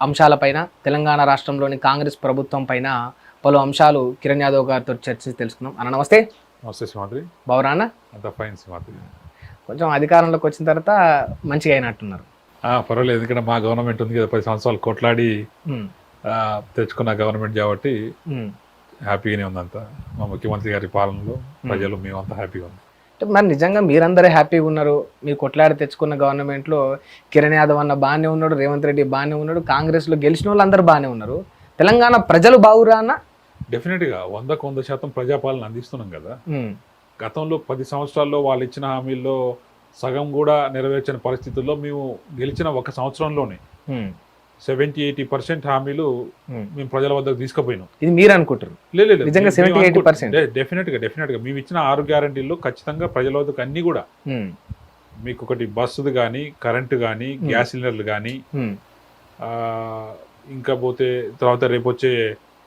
అంశాలపైన తెలంగాణ రాష్ట్రంలోని కాంగ్రెస్ ప్రభుత్వం పైన పలు అంశాలు కిరణ్ యాదవ్ గారితో చర్చించి తెలుసుకున్నాం. అన్న నమస్తే. నమస్తే సింహాద్రి బావురా అన్న? అంత ఫైన్ సింహాద్రి కొంచెం అధికారంలోకి వచ్చిన తర్వాత మంచిగా అయినట్టున్నారు. పర్వాలేదు. ఎందుకంటే మా గవర్నమెంట్ ఉంది కదా పది సంవత్సరాలు కొట్లాడి తెచ్చుకున్న గవర్నమెంట్ కాబట్టి. హ్యాపీగానే ఉందంతా. మా ముఖ్యమంత్రి గారి పాలనలో ప్రజలు మేమంతా హ్యాపీగా ఉంది మరి నిజంగా మీరందరూ హ్యాపీగా ఉన్నారు. మీరు కొట్లాడి తెచ్చుకున్న గవర్నమెంట్లో కిరణ్ యాదవ్ అన్న బాగానే ఉన్నాడు రేవంత్ రెడ్డి బాగానే ఉన్నాడు కాంగ్రెస్లో గెలిచిన వాళ్ళు అందరూ బాగానే ఉన్నారు. తెలంగాణ ప్రజలు బాగురా అన్న? డెఫినెట్గా వందకు వంద శాతం ప్రజాపాలన అందిస్తున్నాం కదా. గతంలో పది సంవత్సరాల్లో వాళ్ళు ఇచ్చిన హామీల్లో సగం కూడా నెరవేర్చిన పరిస్థితుల్లో మేము గెలిచిన ఒక సంవత్సరంలోనే. సెవెంటీ ఎయిటీ పర్సెంట్ హామీలు ఉమ్. మేము ప్రజల వద్దకు తీసుకుపోయినాం. ఇది మీరు అనుకుంటారు లేదు లేదు నిజంగా 70, 80%. డెఫినెట్గా డెఫినెట్గా మేము ఇచ్చిన ఆరు గ్యారంటీల్లో ఖచ్చితంగా ప్రజల వద్దకు అన్ని కూడా ఉమ్, మీకు ఒకటి బస్సుది కానీ కరెంటు కానీ గ్యాస్ సిలిండర్లు కానీ ఉమ్, ఇంకా పోతే తర్వాత రేపు వచ్చే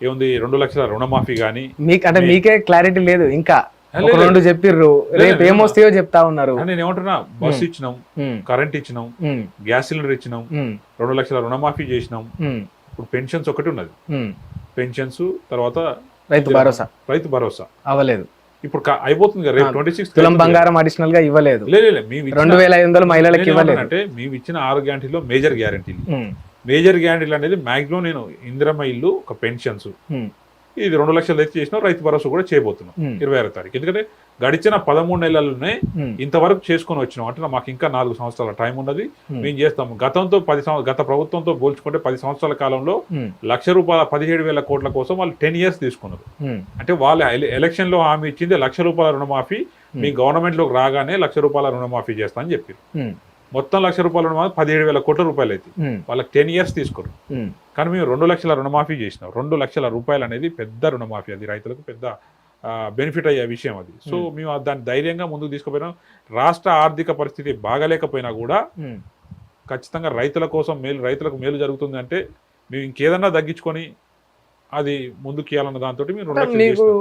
ఏముంది రెండు లక్షల రుణమాఫీ కానీ మీకు అంటే మీకే క్లారిటీ లేదు. ఇంకా ఒక. రెండు చెప్పిర్రు. రేపు. ఏమొస్తాయో చెప్తా ఉన్నారు. నేను ఏమంటున్నా బస్సు ఇచ్చినాం కరెంట్ ఇచ్చినాం గ్యాస్ సిలిండర్ ఇచ్చినాం రెండు లక్షల రుణమాఫీ చేసినాం. ఇప్పుడు పెన్షన్స్ ఒకటి ఉన్నది. పెన్షన్స్ తర్వాత రైతు భరోసా. రైతు భరోసా. అవ్వలేదు. ఇప్పుడు అయిపోతుంది కదా రేపు ట్వంటీ సిక్స్ తులం బంగారం అడిషనల్గా ఇవ్వలేదు. రెండు వేల ఐదు వందలు మహిళలకు ఇవ్వలేదు. అంటే మేము ఇచ్చిన ఆరు గ్యారంటీలో మేజర్ గ్యారంటీలు. మేజర్ గ్యారంటీలు అనేది మాక్సిమం నేను ఇందిరమ్మ ఇల్లు ఒక పెన్షన్స్. ఇది రెండు లక్షలు తెచ్చి చేసిన రైతు భరోసా కూడా చేయబోతున్నాం ఇరవై ఆరో తారీఖు. ఎందుకంటే గడిచిన పదమూడు నెలలనే ఇంతవరకు చేసుకొని వచ్చినాం. అంటే మాకు ఇంకా నాలుగు సంవత్సరాల టైం ఉన్నది. మేము. చేస్తాం. గతంతో పది గత ప్రభుత్వంతో పోల్చుకుంటే పది సంవత్సరాల కాలంలో లక్ష రూపాయల పదిహేడు వేల కోట్ల కోసం వాళ్ళు టెన్ ఇయర్స్ తీసుకున్నారు. అంటే వాళ్ళ ఎల- ఎలక్షన్లో హామీ ఇచ్చింది లక్ష రూపాయల రుణమాఫీ. మీ గవర్నమెంట్లోకి రాగానే లక్ష రూపాయల రుణమాఫీ చేస్తా అని చెప్పారు మొత్తం లక్ష రూపాయల రుణమాఫీ పదిహేడు వేల కోట్ల రూపాయలు అయితే వాళ్ళకి టెన్ ఇయర్స్ తీసుకున్నారు. కానీ మేము రెండు లక్షల రుణమాఫీ చేసినాం. రెండు లక్షల రూపాయలు అనేది పెద్ద రుణమాఫీ అది రైతులకు పెద్ద బెనిఫిట్ అయ్యే విషయం అది. సో మేము. దాన్ని ధైర్యంగా ముందుకు తీసుకుపోయినాం. రాష్ట్ర ఆర్థిక పరిస్థితి బాగాలేకపోయినా కూడా. ఖచ్చితంగా రైతుల కోసం మేలు రైతులకు మేలు జరుగుతుంది అంటే మేము ఇంకేదన్నా తగ్గించుకొని అది ముందుకు ఇవ్వాలన్న దాంతో చేసినాం.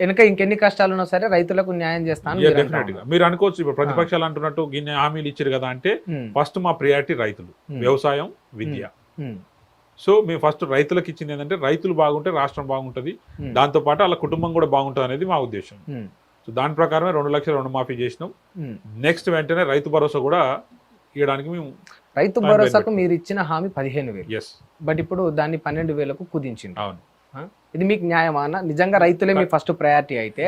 వెనక ఇంకెన్ని కష్టాలు ఉన్నా సరే రైతులకు న్యాయం చేస్తాను మీరు. మీరు అనుకోవచ్చు ఇప్పుడు ప్రతిపక్షాలు అంటున్నట్టు గిన్నె హామీలు ఇచ్చారు కదా అంటే ఫస్ట్ మా ప్రియారిటీ రైతులు. వ్యవసాయం విద్య. సో మేము ఫస్ట్ రైతులకు ఇచ్చింది ఏంటంటే రైతులు బాగుంటే రాష్ట్రం బాగుంటుంది. ఉమ్, దాంతో పాటు వాళ్ళ కుటుంబం కూడా బాగుంటుంది అనేది మా ఉద్దేశం. ఉమ్, సో దాని ప్రకారమే రెండు లక్షల రుణమాఫీ చేసినాం. ఉమ్. నెక్స్ట్ వెంటనే రైతు భరోసా కూడా ఇవ్వడానికి మేము రైతు భరోసాకు. మీరు ఇచ్చిన హామీ పదిహేను వేలు. ఎస్ బట్ ఇప్పుడు దాన్ని పన్నెండు వేలకు కుదించింది. అవును? ఇది మీకు న్యాయమా అన్న? నిజంగా రైతులే మీ ఫస్ట్ ప్రయారిటీ అయితే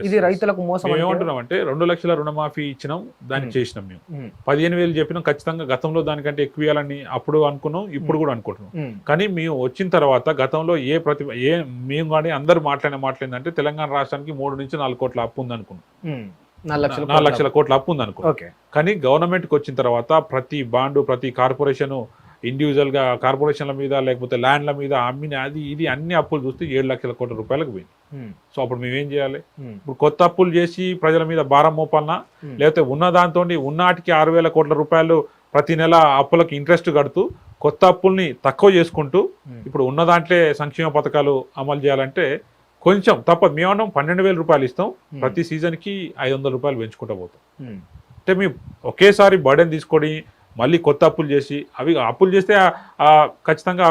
ఇది రైతులకు మోసం ఏమంటున్నాం అంటే రెండు లక్షల రుణమాఫీ ఇచ్చినాం దాన్ని ఉమ్. చేసినాం మేము. ఉమ్, పదిహేను వేలు చెప్పినాం ఖచ్చితంగా గతంలో దానికంటే ఎక్కువ ఇవ్వాలని అప్పుడు అనుకున్నాం ఇప్పుడు కూడా అనుకుంటున్నాం. కానీ మేము వచ్చిన తర్వాత గతంలో ఏ ప్రతి ఏ మేము కానీ అందరూ మాట్లాడిన మాట్లాడిందంటే తెలంగాణ రాష్ట్రానికి మూడు నుంచి నాలుగు కోట్ల అప్పు ఉంది అనుకున్నాం నాలుగు లక్షలు కోట్ల అప్పు. ఉంది అనుకున్నాం ఓకే కానీ గవర్నమెంట్కి వచ్చిన తర్వాత ప్రతి బాండు ప్రతి కార్పొరేషన్ ఇండివిజువల్గా కార్పొరేషన్ల మీద లేకపోతే ల్యాండ్ల మీద అమ్మిన అది ఇది అన్ని అప్పులు చూస్తే ఏడు లక్షల కోట్ల రూపాయలకు పోయింది. సో అప్పుడు మేము ఏం చేయాలి? ఇప్పుడు కొత్త అప్పులు చేసి ప్రజల మీద భారం మోపాలనా ఉమ్. లేకపోతే ఉన్న దాంతో ఉన్నాటికి ఆరు వేల కోట్ల రూపాయలు ప్రతి నెల అప్పులకు ఇంట్రెస్ట్ కడుతూ కొత్త అప్పుల్ని తక్కువ చేసుకుంటూ. ఇప్పుడు ఉన్న దాంట్లో సంక్షేమ పథకాలు అమలు చేయాలంటే కొంచెం తప్పదు. మేమన్నాం పన్నెండు వేల రూపాయలు ఇస్తాం. ప్రతి సీజన్కి ఐదు వందల రూపాయలు పెంచుకుంటూ పోతాం. అంటే మేము ఒకేసారి బర్డెన్ తీసుకొని మళ్ళీ కొత్త అప్పులు చేసి అవి అప్పులు చేస్తే ఖచ్చితంగా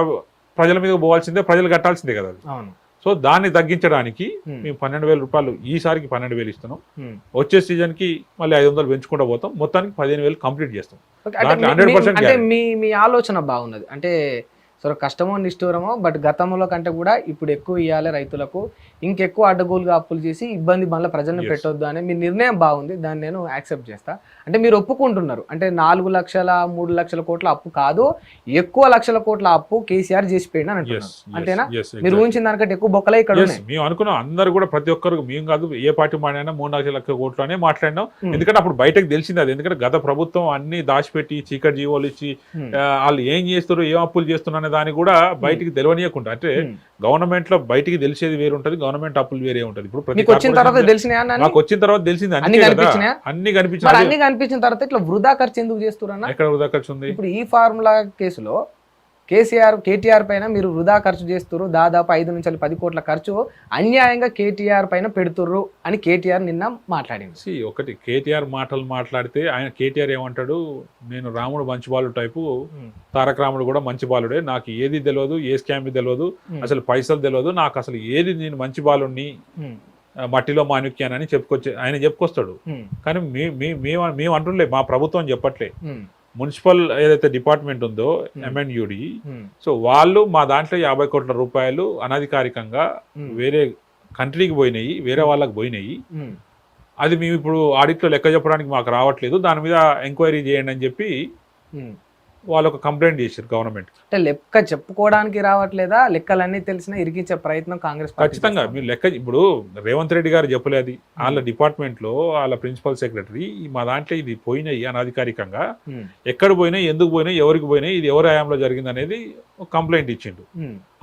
ప్రజల మీద పోవాల్సిందే ప్రజలు కట్టాల్సిందే కదా అవును. సో దాన్ని తగ్గించడానికి మేము పన్నెండు వేల రూపాయలు ఈసారికి పన్నెండు వేలు ఇస్తున్నాం. వచ్చే సీజన్కి మళ్ళీ ఐదు వందలు పెంచుకుంటూ పోతాం. మొత్తానికి పదిహేను వేలు కంప్లీట్ చేస్తాం. మీ- 100% మీ- ఆలోచన బాగున్నది. అంటే సరే కష్టమో నిష్ఠూరమో బట్ గతంలో కంటే కూడా ఇప్పుడు ఎక్కువ ఇవ్వాలి రైతులకు. ఇంకెక్కువ అడ్డగోలుగా అప్పులు చేసి ఇబ్బంది మళ్ళీ ప్రజలను. పెట్టొద్దు అనే మీ నిర్ణయం బాగుంది దాన్ని నేను యాక్సెప్ట్ చేస్తా. అంటే మీరు ఒప్పుకుంటున్నారు. అంటే నాలుగు లక్షల మూడు లక్షల కోట్ల అప్పు కాదు ఎక్కువ లక్షల కోట్ల అప్పు కేసీఆర్ చేసి పోయినా అని అంటున్నారు. అంతేనా? మీరు. ఊహించిన దానికంటే ఎక్కువ బొక్కలే ఇక్కడ మేము అనుకున్నాం. అందరు కూడా ప్రతి ఒక్కరు మేము కాదు ఏ పార్టీ మాడినా మూడు లక్షల కోట్లు అనే మాట్లాడినాం. Hmm. ఎందుకంటే అప్పుడు బయటకు తెలిసింది అది. ఎందుకంటే గత ప్రభుత్వం అన్ని దాచిపెట్టి చీకటి జీవోలు ఇచ్చి Hmm. వాళ్ళు ఏం చేస్తారు ఏం అప్పులు చేస్తున్నారు అనే దాన్ని కూడా బయటికి తెలియనీయకుండా అంటే Hmm. గవర్నమెంట్లో బయటికి తెలిసేది వేరు ఉంటది గవర్నమెంట్ అప్పులు వేరే ఉంటది. ఇప్పుడు వచ్చిన తర్వాత వచ్చిన తర్వాత తెలిసింది అన్ని అన్ని కనిపించాయి అన్ని కనిపించిన తర్వాత ఇట్లా వృధా ఖర్చు ఎందుకు చేస్తున్నా ఎక్కడ వృధా ఖర్చు ఉంది? ఇప్పుడు ఈ ఫార్ములా కేసులో కేసీఆర్ కేటీఆర్ పైన మీరు వృధా ఖర్చు చేస్తుర్రు. దాదాపు ఐదు నుంచి పది కోట్ల ఖర్చు అన్యాయంగా కేటీఆర్ పైన పెడుతుర్రు అని కేటీఆర్ నిన్న మాట్లాడింది. See, ఒకటి కేటీఆర్ మాటలు మాట్లాడితే ఆయన కేటీఆర్ ఏమంటాడు నేను రాముడు మంచి బాలు టైపు తారక రాముడు కూడా మంచి బాలుడే నాకు ఏది తెలియదు ఏ స్కామ్ తెలియదు అసలు పైసలు తెలియదు నాకు అసలు ఏది నేను మంచి బాలుని ఆ, మట్టిలో మాణిక్యానని చెప్పుకొచ్చి ఆయన చెప్పుకొస్తాడు. కానీ మేము మేము అంటుండే మా ప్రభుత్వం చెప్పట్లే. మున్సిపల్ ఏదైతే డిపార్ట్మెంట్ ఉందో ఎంఎన్యుడి సో వాళ్ళు మా దాంట్లో యాభై కోట్ల రూపాయలు అనధికారికంగా వేరే కంట్రీకి పోయినాయి వేరే వాళ్ళకి పోయినాయి. అది మేము ఇప్పుడు ఆడిట్లో లెక్క చెప్పడానికి మాకు రావట్లేదు. దాని మీద ఎంక్వైరీ చేయండి అని చెప్పి వాళ్ళు ఒక కంప్లైంట్ చేశారు గవర్నమెంట్ అంటే లెక్క చెప్పుకోవడానికి రావట్లేదా? లెక్కలన్నీ తెలిసినా ఇరికించే ప్రయత్నం కాంగ్రెస్ ఖచ్చితంగా. మీరు లెక్క ఇప్పుడు రేవంత్ రెడ్డి గారు చెప్పలేదు వాళ్ళ డిపార్ట్మెంట్లో వాళ్ళ ప్రిన్సిపల్ సెక్రటరీ మా దాంట్లో ఇది పోయినాయి అనధికారికంగా. ఎక్కడ పోయినాయి ఎందుకు పోయినాయి ఎవరికి పోయినాయి ఇది ఎవరి హయాంలో జరిగింది అనేది ఒక కంప్లైంట్ ఇచ్చిండు.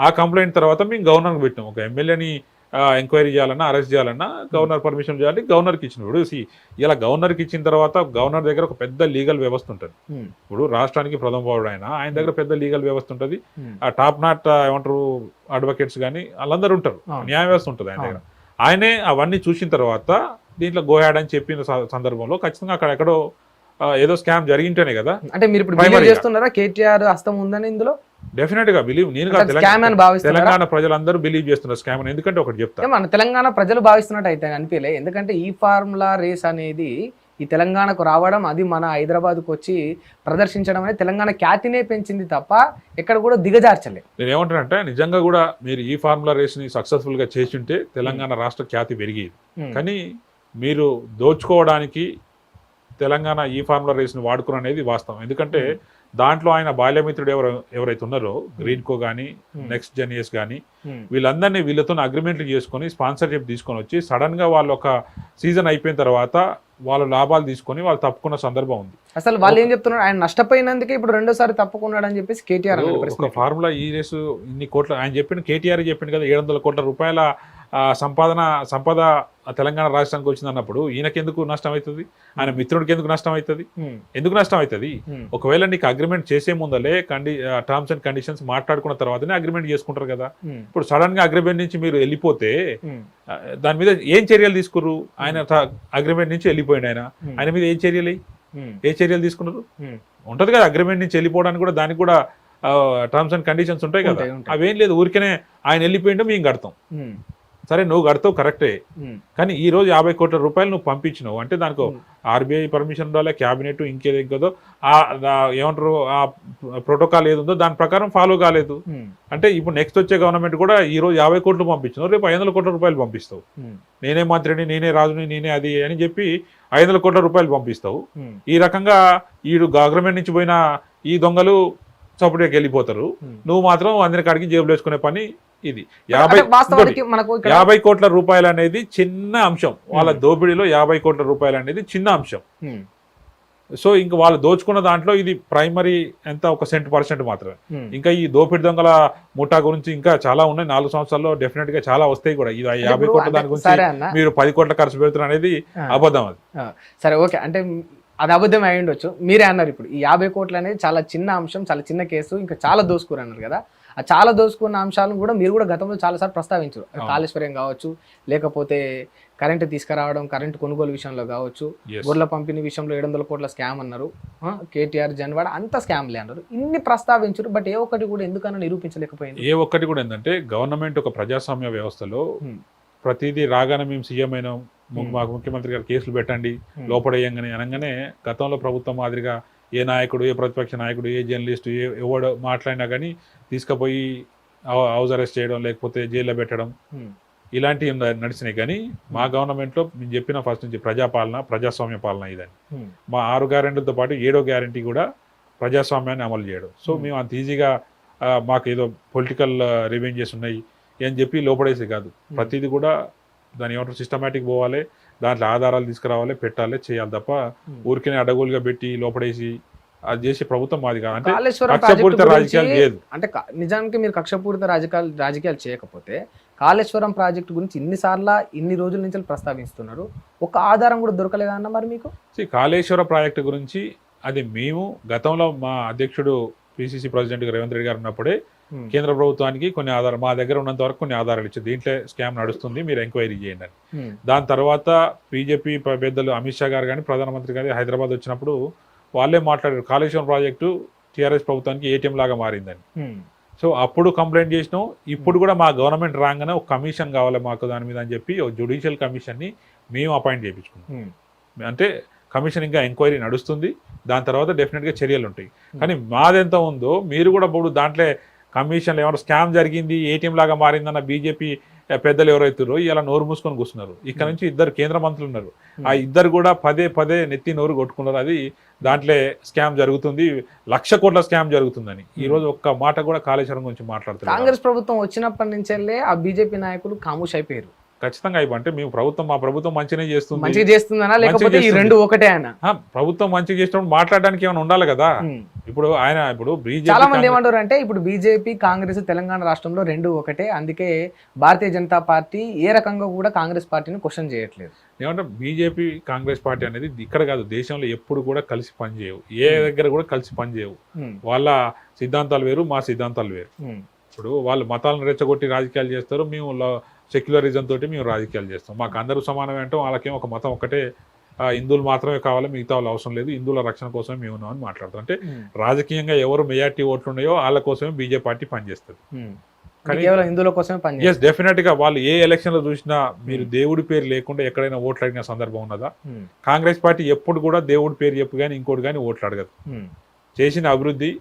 ఆ కంప్లైంట్ తర్వాత మేము గవర్నర్కి పెట్టినాం. ఒక ఎమ్మెల్యేని ఎంక్వైరీ చేయాలన్నా అరెస్ట్ చేయాలన్నా గవర్నర్ పర్మిషన్ చేయాలి గవర్నర్కి ఇచ్చినప్పుడు ఇలా గవర్నర్కి ఇచ్చిన తర్వాత గవర్నర్ దగ్గర ఒక పెద్ద లీగల్ వ్యవస్థ ఉంటుంది. ఉమ్, ఇప్పుడు రాష్ట్రానికి ప్రథమ పౌరుడు ఆయన ఆయన దగ్గర పెద్ద లీగల్ వ్యవస్థ ఉంటుంది. ఆ టాప్ నాట్ ఏమంటారు అడ్వకేట్స్ కానీ వాళ్ళందరూ ఉంటారు. న్యాయ వ్యవస్థ ఉంటుంది ఆయన దగ్గర. ఆయనే అవన్నీ చూసిన తర్వాత దీంట్లో గోయాడ్ అని చెప్పిన సందర్భంలో ఖచ్చితంగా అక్కడ ఎక్కడో ఏదో స్కామ్ జరిగింటేనే కదా అంటే మీరు ఇప్పుడు. చేస్తున్నారా? కేటీఆర్ హస్తం ఉందని ఇందులో? డెఫినెట్గా బిలీవ్ నేను తెలంగాణ- స్కామ్ అని భావిస్తున్నారా? తెలంగాణ ప్రజలందరూ బిలీవ్ చేస్తున్నారు స్కామ్ అని. ఎందుకంటే ఒకటి చెప్తా. ఏ, మన తెలంగాణ ప్రజలు భావిస్తున్నట్టు అయితే అనిపించలే ఎందుకంటే ఈ ఫార్ములా రేస్ అనేది ఈ తెలంగాణకు రావడం అది మన హైదరాబాద్కు వచ్చి ప్రదర్శించడం అనేది తెలంగాణ ఖ్యాతినే పెంచింది తప్ప ఎక్కడ కూడా దిగజార్చలే. నేను ఏమంటానంటే నిజంగా కూడా మీరు ఈ ఫార్ములా రేస్ని సక్సెస్ఫుల్గా చేసి ఉంటే తెలంగాణ రాష్ట్ర ఖ్యాతి పెరిగేది. కానీ మీరు దోచుకోవడానికి తెలంగాణ ఈ ఫార్ములా రేస్ని వాడుకుని అనేది వాస్తవం. ఎందుకంటే దాంట్లో ఆయన బాల్యమిత్రుడు ఎవరు ఎవరైతే ఉన్నారో గ్రీన్కో కానీ. నెక్స్ట్ జెనియస్ కానీ వీళ్ళందరినీ వీళ్ళతో అగ్రిమెంట్లు చేసుకొని స్పాన్సర్షిప్ తీసుకొని వచ్చి సడన్గా వాళ్ళు ఒక సీజన్ అయిపోయిన తర్వాత వాళ్ళు లాభాలు తీసుకొని వాళ్ళు తప్పుకున్న సందర్భం ఉంది. అసలు వాళ్ళు ఏం చెప్తున్నారు? ఆయన నష్టపోయినందుకే ఇప్పుడు రెండోసారి తప్పుకున్నాడు అని చెప్పేసి కేటీఆర్ ఫార్ములా ఈ రేసు ఇన్ని కోట్ల ఆయన చెప్పిన కేటీఆర్ చెప్పింది కదా ఏడు వందల కోట్ల రూపాయల సంపాదన సంపద తెలంగాణ రాష్ట్రానికి వచ్చింది అన్నప్పుడు ఈయనకి ఎందుకు నష్టం అవుతుంది? ఆయన మిత్రుడికి ఎందుకు నష్టం అవుతుంది? ఎందుకు నష్టం అవుతుంది? ఒకవేళ నీకు అగ్రిమెంట్ చేసే ముందలే కండి టర్మ్స్ అండ్ కండిషన్స్ మాట్లాడుకున్న తర్వాతనే అగ్రిమెంట్ చేసుకుంటారు కదా. ఉమ్, ఇప్పుడు సడన్గా అగ్రిమెంట్ నుంచి మీరు వెళ్ళిపోతే దాని మీద ఏం చర్యలు తీసుకుర్రు? ఆయన అగ్రిమెంట్ నుంచి వెళ్ళిపోయింది ఆయన. ఆయన మీద ఏం చర్యలు? ఏ చర్యలు తీసుకున్నారు? ఉంటది కదా అగ్రిమెంట్ నుంచి వెళ్ళిపోవడానికి కూడా దానికి కూడా టర్మ్స్ అండ్ కండిషన్స్ ఉంటాయి కదా. అవేం లేదు ఊరికనే ఆయన వెళ్ళిపోయింటే మేము కడతాం. సరే నువ్వు కడతావు కరెక్టే. కానీ ఈ రోజు యాభై కోట్ల రూపాయలు నువ్వు పంపించినావు. అంటే దానికి. ఆర్బీఐ పర్మిషన్ ఉండాలి క్యాబినెట్ ఇంకేదో ఇంకేదో ఆ ఏమంటారు ఆ ప్రోటోకాల్ ఏది ఉందో దాని ప్రకారం ఫాలో కాలేదు. అంటే ఇప్పుడు నెక్స్ట్ వచ్చే గవర్నమెంట్ కూడా ఈ రోజు యాభై కోట్లు పంపించినావు రేపు ఐదు కోట్ల రూపాయలు పంపిస్తావు. నేనే మంత్రిని నేనే రాజుని నేనే అది అని చెప్పి ఐదు కోట్ల రూపాయలు పంపిస్తావు. ఈ రకంగా ఈడు గవర్నమెంట్ నుంచి పోయిన ఈ దొంగలు చప్పుడుకి వెళ్ళిపోతారు. నువ్వు మాత్రం అందరి కాడికి జేబులు వేసుకునే పని ఇది. యాభై యాభై కోట్ల రూపాయలు అనేది చిన్న అంశం. వాళ్ళ Hmm. దోపిడీలో యాభై కోట్ల రూపాయలు అనేది చిన్న అంశం. ఉమ్, సో ఇంకా వాళ్ళు దోచుకున్న దాంట్లో ఇది ప్రైమరీ ఎంత ఒక సెంట్ పర్సెంట్ మాత్రమే. ఉమ్. ఇంకా ఈ దోపిడి దొంగల ముఠా గురించి ఇంకా చాలా ఉన్నాయి. నాలుగు సంవత్సరాల్లో డెఫినెట్గా చాలా వస్తాయి కూడా. ఇది యాభై కోట్ల దాని గురించి మీరు పది కోట్ల ఖర్చు పెడుతున్నారు అనేది. అబద్ధం అది. సరే ఓకే. అంటే అది అబద్ధం అయి ఉండొచ్చు. మీరే అన్నారు ఇప్పుడు ఈ యాభై కోట్లు అనేది చాలా చిన్న అంశం చాలా చిన్న కేసు ఇంకా చాలా దోసుకురు అన్నారు కదా. చాలా దోసుకున్న అంశాలను కూడా మీరు కూడా గతంలో చాలాసార్లు ప్రస్తావించారు అవును. కాళేశ్వరం కావచ్చు లేకపోతే కరెంటు తీసుకురావడం కరెంటు కొనుగోలు విషయంలో కావచ్చు. గొర్రెల పంపిణీ విషయంలో ఏడు వందల కోట్ల స్కామ్ అన్నారు కేటీఆర్ జన్వాడ అంత స్కామ్లే అన్నారు ఇన్ని ప్రస్తావించారు బట్ ఏ ఒక్కటి కూడా ఎందుకన్నా నిరూపించలేకపోయింది ఏ ఒక్కటి కూడా ఏంటంటే గవర్నమెంట్ ఒక ప్రజాస్వామ్య వ్యవస్థలో. ప్రతిదీ రాగానే మేము సీఎం అయినాం ము-. మాకు ముఖ్యమంత్రి గారు కేసులు పెట్టండి. లోపడేయంగానే అనగానే గతంలో ప్రభుత్వం మాదిరిగా ఏ నాయకుడు ఏ ప్రతిపక్ష నాయకుడు ఏ జర్నలిస్టు ఏ ఎవడు మాట్లాడినా కానీ తీసుకుపోయి హౌస్ అరెస్ట్ చేయడం లేకపోతే జైల్లో పెట్టడం ఇలాంటివి న- నడిచినాయి. కానీ మా గవర్నమెంట్లో మేము చెప్పిన ఫస్ట్ నుంచి ప్రజాపాలన ప్రజాస్వామ్య పాలన ఇదని మా ఆరు గ్యారెంటీలతో పాటు ఏడో గ్యారెంటీ కూడా ప్రజాస్వామ్యాన్ని అమలు చేయడం. సో. మేము అంత ఈజీగా మాకు ఏదో పొలిటికల్ రివెంజెస్ ఉన్నాయి అని చెప్పి లోపడేసి కాదు. ప్రతిదీ కూడా దాని ఏమంటారు సిస్టమేటిక్ పోవాలి. దాంట్లో ఆధారాలు తీసుకురావాలి పెట్టాలి చేయాలి తప్ప. ఊరికనే అడగోలుగా పెట్టి లోపడేసి అది చేసే ప్రభుత్వం మాది కాదు. అంటే కక్షపూరిత రాజకీయాలు లేదు. అంటే నిజానికి మీరు కక్షపూరిత రాజకీయాలు రాజకీయాలు చేయకపోతే కాళేశ్వరం ప్రాజెక్టు గురించి ఇన్నిసార్లు ఇన్ని రోజుల నుంచి ప్రస్తావిస్తున్నారు. ఒక ఆధారం కూడా దొరకలేదా అన్న మరి మీకు? కాళేశ్వర ప్రాజెక్టు గురించి అది మేము గతంలో మా అధ్యక్షుడు పిసిసి ప్రెసిడెంట్ రేవంత్ రెడ్డి గారు ఉన్నప్పుడే కేంద్ర ప్రభుత్వానికి కొన్ని ఆధారం మా దగ్గర ఉన్నంత వరకు కొన్ని ఆధారాలు ఇచ్చి దీంట్లో స్కామ్ నడుస్తుంది మీరు ఎంక్వైరీ చేయండి అని. దాని తర్వాత బీజేపీ పెద్దలు అమిత్ షా గారు కానీ ప్రధానమంత్రి గారు హైదరాబాద్ వచ్చినప్పుడు వాళ్ళే మాట్లాడారు. కాళేశ్వరం ప్రాజెక్టు టీఆర్ఎస్ ప్రభుత్వానికి ఏటీఎం లాగా మారిందని. సో అప్పుడు కంప్లైంట్ చేసినాం. ఇప్పుడు కూడా మా గవర్నమెంట్ రాగానే ఒక కమిషన్ కావాలి మాకు దాని మీద అని చెప్పి ఒక జ్యుడిషియల్ కమిషన్ని మేము అపాయింట్ చేయించుకున్నాం. అంటే కమిషన్ ఇంకా ఎంక్వైరీ నడుస్తుంది. దాని తర్వాత డెఫినెట్గా చర్యలు ఉంటాయి. కానీ మాదెంత ఉందో మీరు కూడా ఇప్పుడు దాంట్లో కమిషన్లు ఏమైనా స్కామ్ జరిగింది ఏటీఎం లాగా మారిందన్న బీజేపీ పెద్దలు ఎవరైతురో ఇలా నోరు మూసుకొని కూర్చున్నారు. ఇక్కడ నుంచి ఇద్దరు కేంద్ర మంత్రులు ఉన్నారు. ఆ ఇద్దరు కూడా పదే పదే నెత్తి నోరు కొట్టుకున్నారు. అది దాంట్లో స్కామ్ జరుగుతుంది లక్ష కోట్ల స్కామ్ జరుగుతుందని. ఈ రోజు ఒక్క మాట కూడా కాళేశ్వరం గురించి మాట్లాడుతున్నారు కాంగ్రెస్ ప్రభుత్వం వచ్చినప్పటి నుంచెల్లే ఆ బీజేపీ నాయకులు కాముష్ అయిపోయారు. ఖచ్చితంగా అంటే మేము ప్రభుత్వం మా ప్రభుత్వం మంచిగానే చేస్తుంది. మంచిగా చేస్తుందనా? లేకపోతే ఈ చేస్తుంది. రెండు ఒకటే ఆయన ప్రభుత్వం మంచిగా చేసినప్పుడు మాట్లాడడానికి ఏమైనా ఉండాలి కదా? ఇప్పుడు ఆయన ఇప్పుడు చాలా మంది ఏమంటారు అంటే ఇప్పుడు బీజేపీ కాంగ్రెస్ తెలంగాణ రాష్ట్రంలో రెండు ఒకటే. అందుకే భారతీయ జనతా పార్టీ ఏ రకంగా కూడా కాంగ్రెస్ పార్టీని క్వశ్చన్ చేయట్లేదు. ఏమంటే బీజేపీ కాంగ్రెస్ పార్టీ అనేది ఇక్కడ కాదు దేశంలో ఎప్పుడు కూడా కలిసి పనిచేయవు ఏ దగ్గర కూడా కలిసి పనిచేయవు వాళ్ళ సిద్ధాంతాలు వేరు మా సిద్ధాంతాలు వేరు. ఇప్పుడు వాళ్ళు మతాలను రెచ్చగొట్టి రాజకీయాలు చేస్తారు మేము సెక్యులరిజం తోటి మేము రాజకీయాలు చేస్తాం. మాకు అందరూ సమానమే అంటే వాళ్ళకేం ఒక మతం ఒకటే. హిందువులు మాత్రమే కావాలి మిగతా వాళ్ళు అవసరం లేదు. హిందువుల రక్షణ కోసమే మేము ఉన్నామని మాట్లాడతాం. అంటే రాజకీయంగా ఎవరు మెజార్టీ ఓట్లు ఉన్నాయో వాళ్ళ కోసమే బీజేపీ పార్టీ పనిచేస్తుంది. కానీ- కేవలం హిందువుల కోసమే పని ఎస్ డెఫినెట్గా వాళ్ళు ఏ ఎలక్షన్లో చూసినా మీరు దేవుడి పేరు లేకుండా ఎక్కడైనా ఓట్లు అడిగిన సందర్భం ఉన్నదా? కాంగ్రెస్ పార్టీ ఎప్పుడు కూడా దేవుడి పేరు చెప్పు కానీ ఇంకోటి కానీ ఓట్లు అడగదు. చేసిన అభివృద్ధి